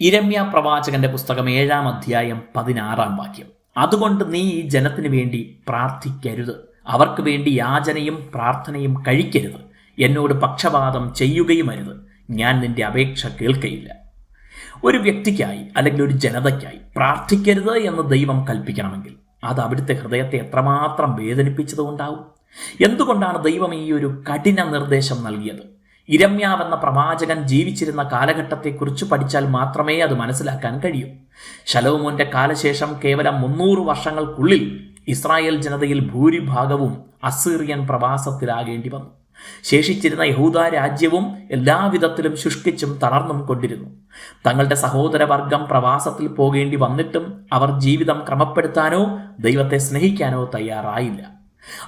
ഇരമ്യ പ്രവാചകന്റെ പുസ്തകം ഏഴാം അധ്യായം പതിനാറാം വാക്യം. അതുകൊണ്ട് നീ ഈ ജനത്തിന് വേണ്ടി പ്രാർത്ഥിക്കരുത്. അവർക്ക് വേണ്ടി യാചനയും പ്രാർത്ഥനയും കഴിക്കരുത്. എന്നോട് പക്ഷപാതം ചെയ്യുകയുമരുത് ഞാൻ നിന്റെ അപേക്ഷ കേൾക്കയില്ല. ഒരു വ്യക്തിക്കായി അല്ലെങ്കിൽ ഒരു ജനതയ്ക്കായി പ്രാർത്ഥിക്കരുത് എന്ന് ദൈവം കൽപ്പിക്കണമെങ്കിൽ അത് അവിടുത്തെ ഹൃദയത്തെ എത്രമാത്രം വേദനിപ്പിച്ചതുകൊണ്ടാവും? എന്തുകൊണ്ടാണ് ദൈവം ഈ ഒരു കഠിന നിർദ്ദേശം നൽകിയത്? ഇരമ്യാവെന്ന പ്രവാചകൻ ജീവിച്ചിരുന്ന കാലഘട്ടത്തെക്കുറിച്ച് പഠിച്ചാൽ മാത്രമേ അത് മനസ്സിലാക്കാൻ കഴിയൂ. ശലോമോന്റെ കാലശേഷം കേവലം മുന്നൂറ് വർഷങ്ങൾക്കുള്ളിൽ ഇസ്രായേൽ ജനതയിൽ ഭൂരിഭാഗവും അസീറിയൻ പ്രവാസത്തിലാകേണ്ടി വന്നു. ശേഷിച്ചിരുന്ന യഹൂദ രാജ്യവും എല്ലാവിധത്തിലും ശുഷ്കിച്ചും തളർന്നും കൊണ്ടിരുന്നു. തങ്ങളുടെ സഹോദരവർഗം പ്രവാസത്തിൽ പോകേണ്ടി വന്നിട്ടും അവർ ജീവിതം ക്രമപ്പെടുത്താനോ ദൈവത്തെ സ്നേഹിക്കാനോ തയ്യാറായില്ല.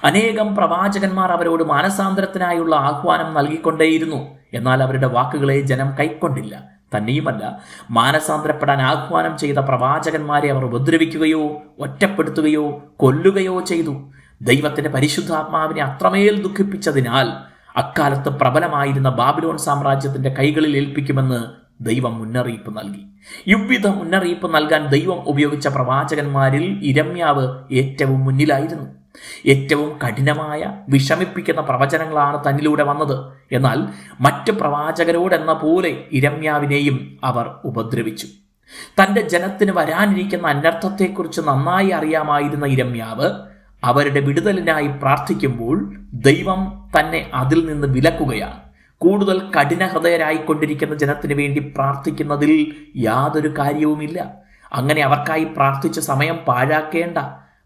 അനേകം പ്രവാചകന്മാർ അവരോട് മാനസാന്തരത്തിനായുള്ള ആഹ്വാനം നൽകിക്കൊണ്ടേയിരുന്നു. എന്നാൽ അവരുടെ വാക്കുകളെ ജനം കൈക്കൊണ്ടില്ല. തന്നെയുമല്ല മാനസാന്തരപ്പെടാൻ ആഹ്വാനം ചെയ്ത പ്രവാചകന്മാരെ അവർ ഉപദ്രവിക്കുകയോ ഒറ്റപ്പെടുത്തുകയോ കൊല്ലുകയോ ചെയ്തു. ദൈവത്തിന്റെ പരിശുദ്ധാത്മാവിനെ അത്രമേൽ ദുഃഖിപ്പിച്ചതിനാൽ അക്കാലത്ത് പ്രബലമായിരുന്ന ബാബിലോൺ സാമ്രാജ്യത്തിന്റെ കൈകളിൽ ഏൽപ്പിക്കുമെന്ന് ദൈവം മുന്നറിയിപ്പ് നൽകി. ഇവ്വിധ മുന്നറിയിപ്പ് നൽകാൻ ദൈവം ഉപയോഗിച്ച പ്രവാചകന്മാരിൽ ഇരമ്യാവ് ഏറ്റവും മുന്നിലായിരുന്നു. ഏറ്റവും കഠിനമായ വിഷമിപ്പിക്കുന്ന പ്രവചനങ്ങളാണ് തന്നിലൂടെ വന്നത്. എന്നാൽ മറ്റ് പ്രവാചകരോടെന്ന പോലെ ഇരമ്യാവിനെയും അവർ ഉപദ്രവിച്ചു. തന്റെ ജനത്തിന് വരാനിരിക്കുന്ന അനർത്ഥത്തെക്കുറിച്ച് നന്നായി അറിയാമായിരുന്ന ഇരമ്യാവ് അവരുടെ വിടുതലിനായി പ്രാർത്ഥിക്കുമ്പോൾ ദൈവം തന്നെ അതിൽ നിന്ന് വിലക്കുകയാണ്. കൂടുതൽ കഠിന ഹൃദയരായിക്കൊണ്ടിരിക്കുന്ന ജനത്തിന് വേണ്ടി പ്രാർത്ഥിക്കുന്നതിൽ യാതൊരു കാര്യവുമില്ല. അങ്ങനെ അവർക്കായി പ്രാർത്ഥിച്ച സമയം പാഴാക്കേണ്ട.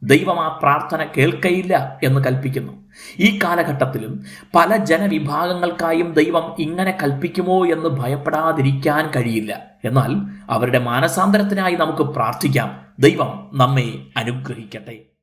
ദൈവം ആ പ്രാർത്ഥന കേൾക്കയില്ല എന്ന് കൽപ്പിക്കുന്നു. ഈ കാലഘട്ടത്തിലും പല ജനവിഭാഗങ്ങൾക്കായും ദൈവം ഇങ്ങനെ കൽപ്പിക്കുമോ എന്ന് ഭയപ്പെടാതിരിക്കാൻ കഴിയില്ല. എന്നാൽ അവരുടെ മാനസാന്തരത്തിനായി നമുക്ക് പ്രാർത്ഥിക്കാം. ദൈവം നമ്മെ അനുഗ്രഹിക്കട്ടെ.